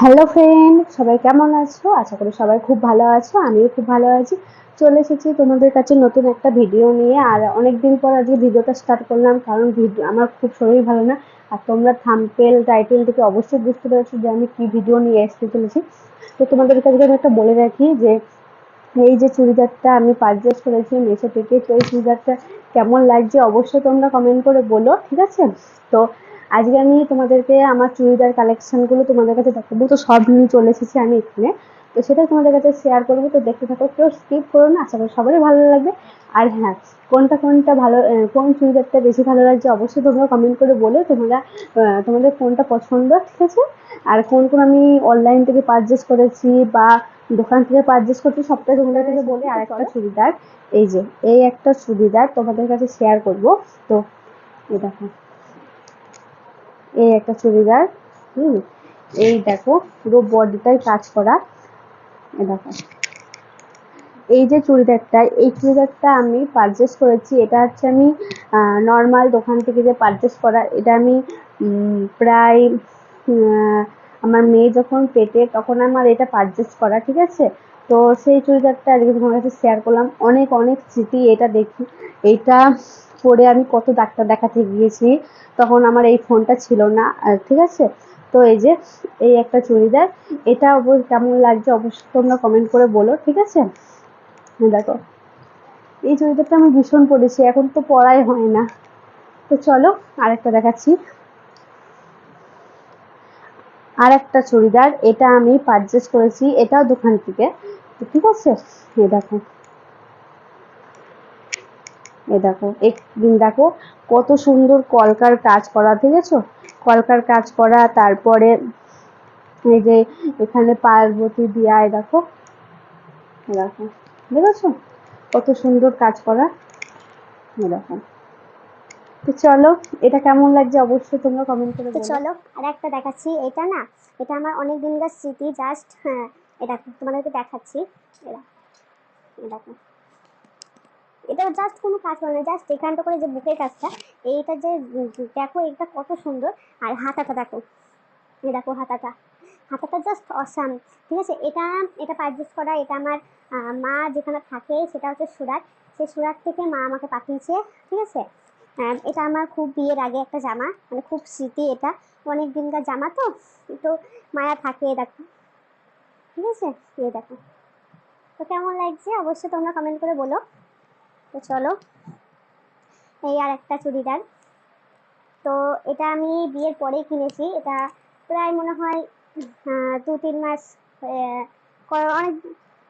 Hello friend সবাই কেমন আছো? আশা করি সবাই খুব ভালো আছো, আমিও খুব ভালো আছি। চলে এসেছি তোমাদের কাছে নতুন একটা ভিডিও নিয়ে, আর অনেক দিন পর আজকে ভিডিওটা স্টার্ট করলাম, কারণ ভিডিও আমার খুব শরীর ভালো না। আর তোমরা থাম্পেল টাইটেল থেকে অবশ্যই বুঝতে পেরেছ যে আমি কী ভিডিও নিয়ে আসতে চলেছি তো তোমাদের কাছে আমি একটা বলে রাখি যে, এই যে চুড়িদারটা আমি পারচেস করেছি মেশো থেকে, তো এই চুড়িদারটা কেমন লাগছে অবশ্যই তোমরা কমেন্ট করে বলো, ঠিক আছে? তো আজকে আমি তোমাদেরকে আমার চুড়িদার কালেকশনগুলো তোমাদের কাছে দেখাবো। তো সব নিয়ে চলে এসেছি আমি এখানে। তো সেটাই তোমাদের কাছে শেয়ার করব। তো দেখতে থাকো কেউ স্কিপ করো না। আশা করি সবারই ভালো লাগবে। আর হ্যাঁ কোনটা কোনটা ভালো কোন চুড়িদারটা বেশি ভালো লাগছে অবশ্যই তোমরা কমেন্ট করে বলো। তোমরা তোমাদের কোনটা পছন্দ ঠিক আছে? আর কোন কোন আমি অনলাইন থেকে পারচেস করেছি বা দোকান থেকে পারচেস করছি সবটাই তোমাদের কাছে বলে আর একটা চুড়িদার। এই যে এই একটা চুড়িদার তোমাদের কাছে শেয়ার করব। তো এই দেখো। এই একটা চুড়িদার, হুম? এই দেখো, পুরো বডিটাই কাজ করা। দেখো। এই যে চুড়িদারটা, এই চুড়িদারটা আমি পারচেস করেছি। এটা হচ্ছে আমি নর্মাল দোকান থেকে যে পারচেস করা, এটা আমি প্রায় আমার মেয়ে যখন পেটে, তখন আমার এটা পারচেস করা, ঠিক আছে? তো সেই চুড়িদারটা আজকে তোমার কাছে শেয়ার করলাম। অনেক অনেক স্মৃতি এটা দেখি। এইটা পরে আমি কত ডাক্তার দেখাতে গিয়েছি, তখন আমার এই ফোনটা ছিল না ঠিক আছে? তো এই যে, এই একটা চুড়িদার এটা কেমন লাগছে অবশ্যই তোমরা কমেন্ট করে বলো, ঠিক আছে? দেখো, এই চুড়িদারটা আমি ভীষণ পরেছি এখন তো পরাই হয় না। তো চলো, আরেকটা দেখাচ্ছি। আর একটা চুড়িদার এটা আমি পারচেস করেছি, এটাও দোকান থেকে, ঠিক আছে? দেখো। এই দেখো একদিন দেখো কত সুন্দর কলকার কাজ করা ঠিক আছে কলকার কাজ করা তারপরে এই যে এখানে পার্বতী দিয়া এই দেখো দেখো দেখেছ? কত সুন্দর কাজ করা এই দেখো। তো চলো এটা কেমন লাগছে অবশ্যই তোমরা কমেন্ট করে চলো আর একটা দেখাচ্ছি। এটা না এটা আমার অনেক দিনকার স্মৃতি জাস্ট হ্যাঁ এটা তোমাদেরকে দেখাচ্ছি। এই দেখো। এটা জাস্ট কোনো কাজ করে না জাস্ট এখানটা করে যে বুকের কাজটা, এইটা যে, দেখো এটা কত সুন্দর, আর হাতাটা দেখো, এই দেখো হাতাটা হাতাটা জাস্ট অসাম ঠিক আছে? এটা এটা পারচেস করা, এটা আমার মা যেখানে থাকে, সেটা হচ্ছে সুরাট, সেই সুরাট থেকে মা আমাকে পাঠিয়েছে, ঠিক আছে? এটা আমার খুব বিয়ের আগে একটা জামা মানে খুব স্মৃতি এটা, অনেক দিনকার জামা তো তো মায়া থাকে দেখো, ঠিক আছে? এই দেখো, তো কেমন লাগছে? অবশ্যই তোমরা কমেন্ট করে বলো। তো চলো। এই আর একটা চুড়িদার। তো এটা আমি বিয়ের পরেই কিনেছি। এটা প্রায় মনে হয় দু তিন মাস অনেক,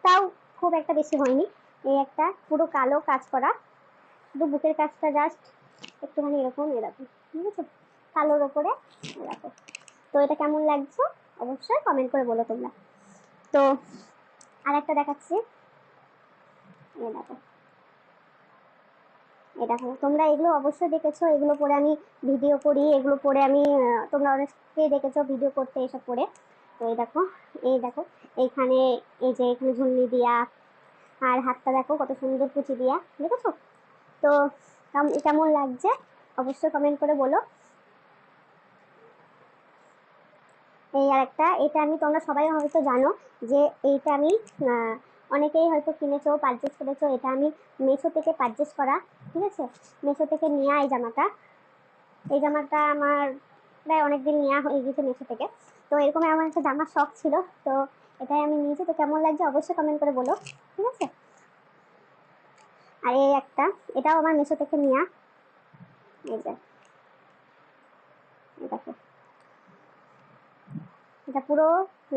তাও খুব একটা বেশি হয়নি। এই একটা পুরো কালো কাজ করা। শুধু বুকের কাজটা জাস্ট একটুখানি এরকম এরকম ঠিক আছে? কালোর ওপরে এরকম তো এটা কেমন লাগছে? অবশ্যই কমেন্ট করে বলো তোমরা। তো আর একটা দেখাচ্ছি এই এই দেখো, তোমরা এগুলো অবশ্যই দেখেছ, এগুলো পরে আমি ভিডিও করি, এগুলো পরে আমি তোমরা অনেককেই দেখেছ ভিডিও করতে এসব পরে তো এই দেখো এই দেখো, এইখানে এই যে এখানে ঝুলনি দিয়া, আর হাতটা দেখো কত সুন্দর কুচি দিয়া, দেখেছ? তো কেম- কেমন লাগছে অবশ্যই কমেন্ট করে বলো। এই আর একটা এটা আমি তোমরা সবাই হয়তো জানো যে এইটা আমি অনেকেই হয়তো কিনেছো পারচেস করেছ, এটা আমি মেশো থেকে পারচেস করা, ঠিক আছে? মেশো থেকে নেওয়া এই জামাটা। এই জামাটা আমার প্রায় অনেকদিন নেওয়া হয়ে গেছে মেশো থেকে। তো এরকম আমার একটা জামার শখ ছিল, তো এটাই আমি নিয়েছি। তো কেমন লাগছে অবশ্যই কমেন্ট করে বলো, ঠিক আছে? আর এই একটা, এটাও আমার মেশো থেকে নেওয়া এই যে এটা পুরো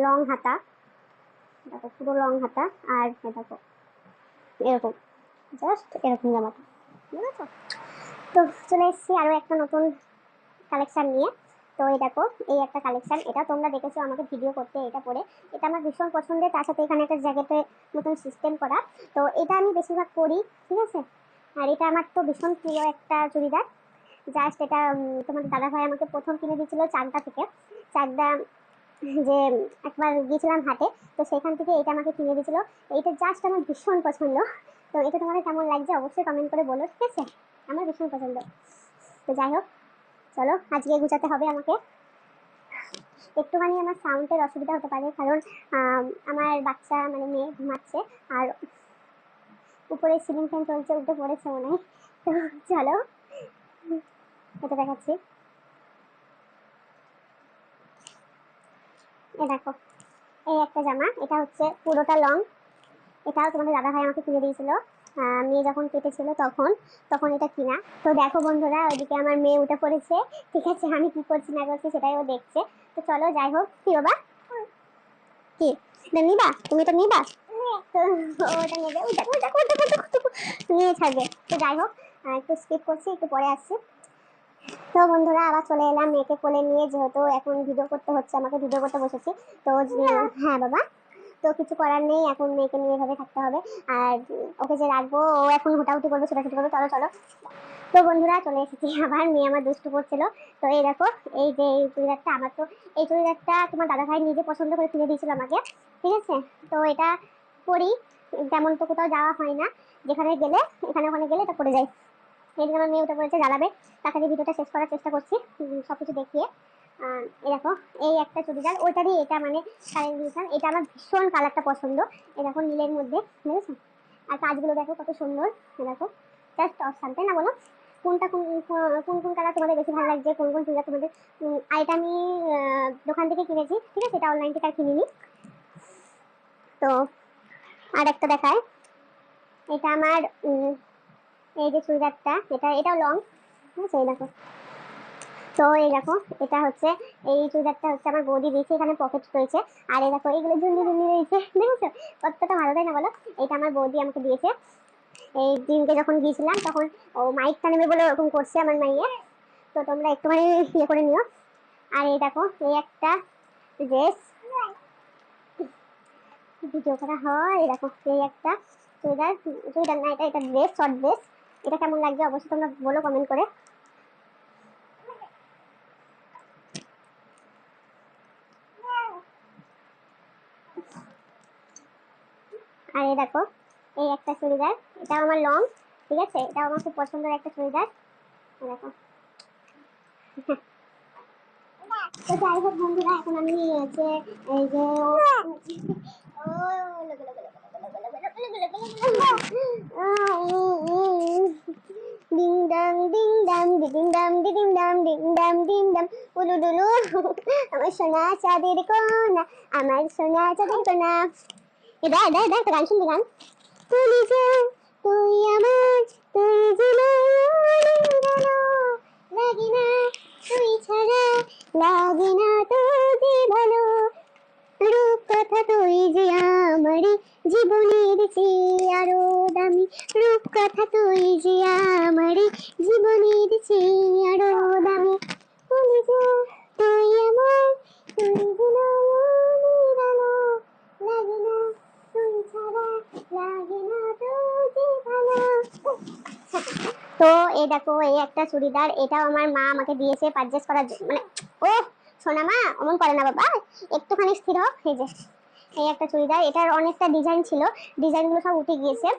লং হাতা। দেখো পুরো লং হাতা আর দেখো, এরকম জাস্ট এরকম জামাটা, বুঝেছ? তো চলে এসেছি আরও একটা নতুন কালেকশান নিয়ে। তো এই দেখো, এই একটা কালেকশান এটা তোমরা দেখেছ, আমাকে ভিডিও করতে এটা পরে এটা আমার ভীষণ পছন্দের, তার সাথে এখানে একটা জ্যাকেটের মতন সিস্টেম করা। তো এটা আমি বেশিরভাগ পরি ঠিক আছে? আর এটা আমার তো ভীষণ প্রিয় একটা চুড়িদার। জাস্ট এটা তোমার দাদাভাই আমাকে প্রথম কিনে দিয়েছিল চাকদা থেকে। চাকদা যে একবার গিয়েছিলাম হাটে, তো সেখান থেকে এটা আমাকে কিনে দিয়েছিল। এইটা জাস্ট আমার ভীষণ পছন্দ। তো এটা তোমাদের কেমন লাগছে অবশ্যই কমেন্ট করে বলো, ঠিক আছে? আমার ভীষণ পছন্দ। তো যাই হোক, চলো আজকে গুছাতে হবে আমাকে। একটুখানি আমার সাউন্ডের অসুবিধা হতে পারে, কারণ আমার বাচ্চা মানে মেয়ে ঘুমাচ্ছে, আর উপরে সিলিং ফ্যান চলছে, উঠে পড়েছে মনে হয়। তো চলো, এটা দেখাচ্ছি। দেখো এই একটা জামা এটা হচ্ছে পুরোটা লং এটাও তোমাদের দাদা ভাই আমাকে কিনে দিয়েছিল মেয়ে যখন কেটেছিল তখন তখন এটা কিনা তো দেখো বন্ধুরা ওইদিকে আমার মেয়ে উঠে পড়েছে ঠিক আছে আমি কি করছি না করছি সেটাই ও দেখছে তো চলো যাই হোক কি বাবা কি এটা নিবা তুমি এটা নিবা ওটা ওই দেখো। নিয়ে ছাড়বে তো যাই হোক একটু স্কিপ করছি একটু পরে আসছি তো বন্ধুরা আবার চলে এলাম মেয়েকে কোলে নিয়ে যেহেতু এখন ভিডিও করতে হচ্ছে আমাকে ভিডিও করতে বসেছি। তো হ্যাঁ। বাবা। তো কিছু করার নেই এখন মেয়েকে নিয়ে এভাবে থাকতে হবে। আর ওকে যে রাখব ও এখন হুটাহুটি করবে ছোটাছুটি করবে চলো চলো। তো বন্ধুরা চলে এসেছি। আবার মেয়ে আমার দুষ্টু করছিল। তো এই দেখো এই যে এই চুড়িদারটা আমার তো এই চুড়িদারটা তোমার দাদা ভাই নিজে পছন্দ করে কিনে দিয়েছিল আমাকে ঠিক আছে? তো এটা পরি তেমন তো কোথাও যাওয়া হয় না। যেখানে গেলে এখানে ওখানে গেলে এটা পরে যায় এই আমার মেয়ে উঠে পড়েছে জ্বালাবে। তাকে ভিডিওটা শেষ করার চেষ্টা করছি উম, সবকিছু দেখিয়ে। এই দেখো এই একটা চুড়িদার ওইটারই এটা মানে কালার দিয়েছিলাম এটা আমার ভীষণ কালারটা পছন্দ। এই দেখো নীলের মধ্যে বুঝেছ? আর কাজগুলো দেখো কত সুন্দর দেখো। জাস্ট অসাম তাই না বলো? কোনটা কোন কোন কোন কালার তোমাদের বেশি ভালো লাগছে কোন কোন চুড়িদার তোমাদের আর এটা আমি দোকান থেকে কিনেছি ঠিক আছে? এটা অনলাইন থেকে আর কিনিনি। তো আর একটা দেখায়। এটা আমার এই যে চুড়িদারটা, এটা, এটাও লং আছে? দেখো। তো এই দেখো, এটা হচ্ছে, এই চুড়িদারটা হচ্ছে আমার বৌদি দিয়েছে, এখানে পকেট রয়েছে। আর এই দেখো এইগুলো ঝুলি ঝুলি রয়েছে, দেখেছ? কতটা ভালো, তাই না বলো? এটা আমার বৌদি আমাকে দিয়েছে। এই দিনকে যখন গিয়েছিলাম, তখন ও মাইকটা নেবে বলে ওরকম করছে আমার মাইয়ে। তো তোমরা একটুখানি ইয়ে করে নিও। আর এই দেখো, এই একটা ড্রেস ভিডিও করা হয়, এই দেখো, এই একটা চুড়িদার। চুড়িদার না, এটা এটা ড্রেস শর্ট ড্রেস এটা কেমন লাগছে অবশ্যই তোমরা বলো কমেন্ট করে আর এই দেখো এই একটা চুড়িদার এটাও আমার লং ঠিক আছে এটাও আমার খুব পছন্দের একটা চুড়িদার দেখো যাই হোক বন্ধুরা এখন আমি হচ্ছে এই যে ও- দাম দিং দাম দিদিং দাম দিদিং দাম ডিং দাম ডিং দাম উলু ডুলু আমার সোনা চাঁদের কোনা আমার সোনা চাঁদের কোনা এবার এবার এবার একটা গান শুনবি গান তুই যা তুই আমার তুই দিলে তো এই দেখো, এই একটা চুড়িদার, এটাও আমার মা আমাকে দিয়েছে পারচেস করার জন্য। মানে ও সোনা মা, অমন করে না বাবা। একটুখানি স্থির হোক, এই যে, এই একটা চুড়িদার। এটার অনেকটা ডিজাইন ছিল ডিজাইনগুলো সব উঠে গিয়েছে।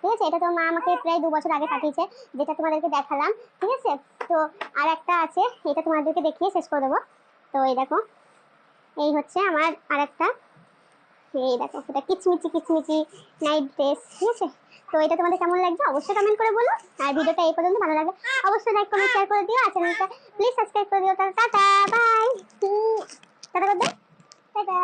ঠিক আছে? এটা তো মা আমাকে প্রায় দু বছর আগে পাঠিয়েছে, যেটা তোমাদেরকে দেখালাম। ঠিক আছে? তো আর একটা আছে, এটা তোমাদেরকে দেখিয়ে শেষ করে দেবো। তো এই দেখো, এই হচ্ছে আমার আর একটা এই দেখো সেটা কিচমিচি কিচমিচি নাইট ড্রেস ঠিক আছে? তো এটা তোমাদের কেমন লাগছে অবশ্যই কমেন্ট করে বলো। আর ভিডিওটা এই পর্যন্ত ভালো লাগে অবশ্যই লাইক করে শেয়ার করে দিও। আর চ্যানেলটা প্লিজ সাবস্ক্রাইব করে দিও। টাটা বাই টাটা করে দাও টাটা।